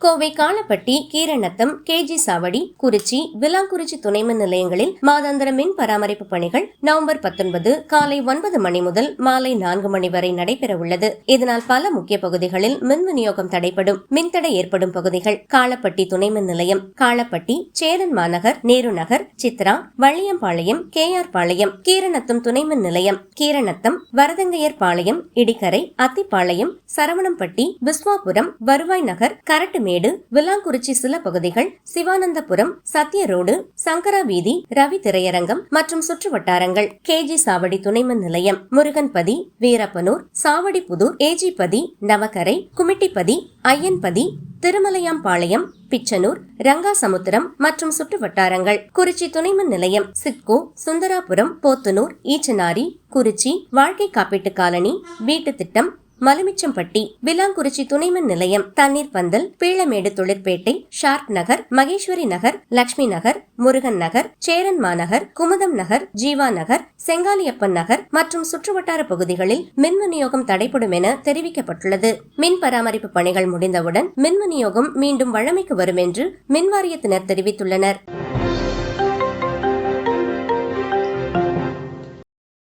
Kovai Kalapatti Keeranatham KG சாவடி குறிச்சி விலாங்குறிச்சி துணை மின் நிலையங்களில் மாதாந்திர மின் பராமரிப்பு பணிகள் நவம்பர் பத்தொன்பது காலை ஒன்பது மணி முதல் மாலை நான்கு மணி வரை நடைபெற உள்ளது இதனால் பல முக்கிய பகுதிகளில் மின் விநியோகம் தடைப்படும் மின்தடை ஏற்படும் பகுதிகள் காலப்பட்டி துணை மின் நிலையம் காலப்பட்டி சேரன் மாநகர் நேரு நகர் சித்ரா வள்ளியம்பாளையம் கே ஆர் பாளையம் கீரநத்தம் துணை மின் நிலையம் கீரநத்தம் வரதங்கையர் பாளையம் இடிக்கரை அத்திப்பாளையம் சரவணம்பட்டி விஸ்வாபுரம் வருவாய் நகர் கரட்டு மேடு விலாங்குறிச்சி சில பகுதிகள் சிவானந்தபுரம் சத்திய ரோடு சங்கரா வீதி ரவி திரையரங்கம் மற்றும் சுற்று வட்டாரங்கள். கேஜி சாவடி துணைமின் நிலையம் முருகன்பதி வீரப்பனூர் சாவடி புதூர் ஏஜிபதி நவக்கரை குமிட்டிப்பதி ஐயன்பதி திருமலையாம்பாளையம் பிச்சனூர் ரங்காசமுத்திரம் மற்றும் சுற்று வட்டாரங்கள். குறிச்சி துணைமின் நிலையம் சிட்கோ சுந்தராபுரம் போத்தனூர் ஈச்சனாரி குறிச்சி வாழ்க்கை காப்பீட்டு காலனி வீட்டு திட்டம் மலுமிச்சம்பட்டி விலாங்குறிச்சி துணைமின் நிலையம் தண்ணீர் பந்தல் பீளமேடு தொழிற்பேட்டை ஷார்ப் நகர் மகேஸ்வரி நகர் லட்சுமி நகர் முருகன் நகர் சேரன் மாநகர் குமுதம் நகர் ஜீவா நகர் செங்காலியப்பன் நகர் மற்றும் சுற்றுவட்டார பகுதிகளில் மின் விநியோகம் தடைப்படும் என தெரிவிக்கப்பட்டுள்ளது. மின் பராமரிப்பு பணிகள் முடிந்தவுடன் மின் விநியோகம் மீண்டும் வழமைக்கு வரும் என்று மின்வாரியத்தினர் தெரிவித்துள்ளனர்.